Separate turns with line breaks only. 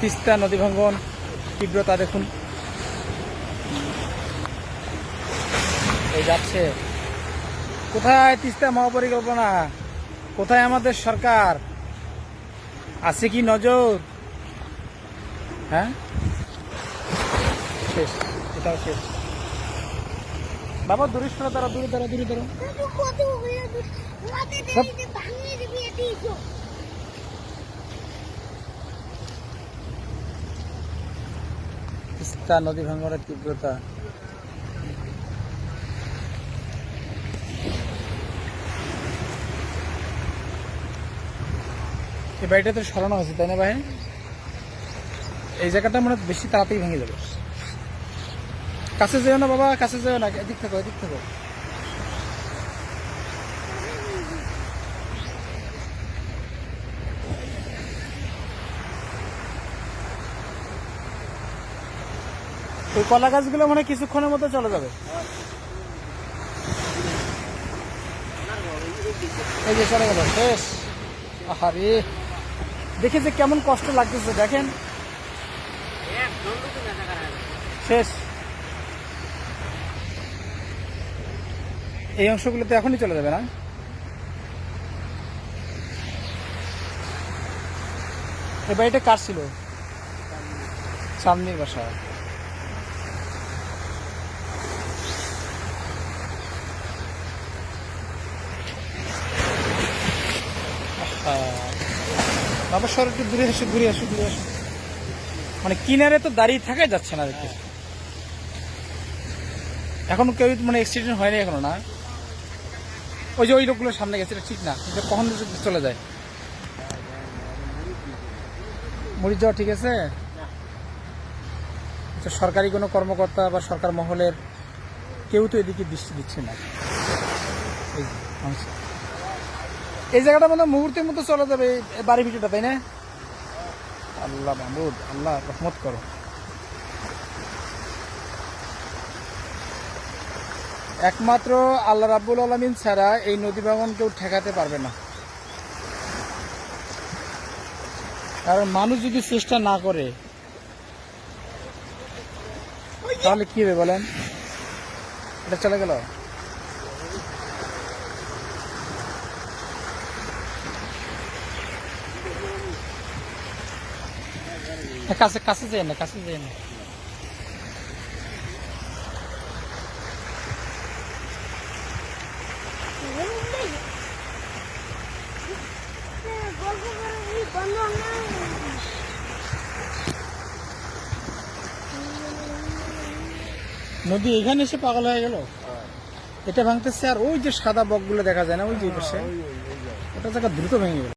তিস্তা নদী ভাঙ্গন তীব্রতা দেখুন। এই যাচ্ছে। কোথায় তিস্তা মহাপরিকল্পনা? কোথায় আমাদের সরকার? আছে কি নজর? হ্যাঁ? শেষ এটাও শেষ। বাবা দূরে সরো দাঁড়া দূরে তারা দূরে দাঁড়া তিস্তা নদী ভাঙ্গনের তীব্রতা। এই বাড়িটা তো সরানো হয়েছে, তাই না ভাই? এই জায়গাটা মনে বেশি তাড়াতাড়ি ভেঙে যাবে। কাছে যেও না বাবা, কাছে যেও না, এদিক থেকে এদিক থেকে। ওই কলা গাছগুলো মানে কিছুক্ষণের মধ্যে চলে যাবে। এই যে চলে গেল, শেষ। আহারে, দেখে যে কেমন কষ্ট লাগতেছে, দেখেন। শেষ। এই অংশগুলো তো এখনই চলে যাবে না? এই বাড়িটা কার ছিল? সামনের বাসা। বাবা সর একটু দূরে দূরে আসো দূরে আসো মানে কিনারে তো দাঁড়িয়ে থাকাই যাচ্ছে না দেখতে এখনও কেউ মানে অ্যাক্সিডেন্ট হয়নি এখনও না। ওই যে ওই লোকগুলো সামনে গেছে, এটা ঠিক না। এটা কখন চলে যায়। মরিচ যাওয়া ঠিক আছে? সরকারি কোনো কর্মকর্তা বা সরকার মহলের কেউ তো এদিকে দৃষ্টি দিচ্ছে না। এই আচ্ছা। এই জায়গাটা মানে মুহূর্তের মতো চলে যাবে এই বাড়ি ভিটাটা তাই না? আল্লাহ মাহমুদ, আল্লাহ রহমত করো। একমাত্র আল্লাহ রাব্বুল আলমিন ছাড়া এই নদী ভাঙন কেউ ঠেকাতে পারবে না। কারণ মানুষ যদি চেষ্টা না করে, তাহলে কি হবে বলেন? এটা চলে গেল? কাছে কাছে যাই না কাছে যাই না। নদী এখানে এসে পাগল হয়ে গেল? এটা ভাঙতেছে আর ওই যে সাদা বকগুলো দেখা যায় না ওই যে পাশে? ওটা জায়গা দ্রুত ভেঙে গেল।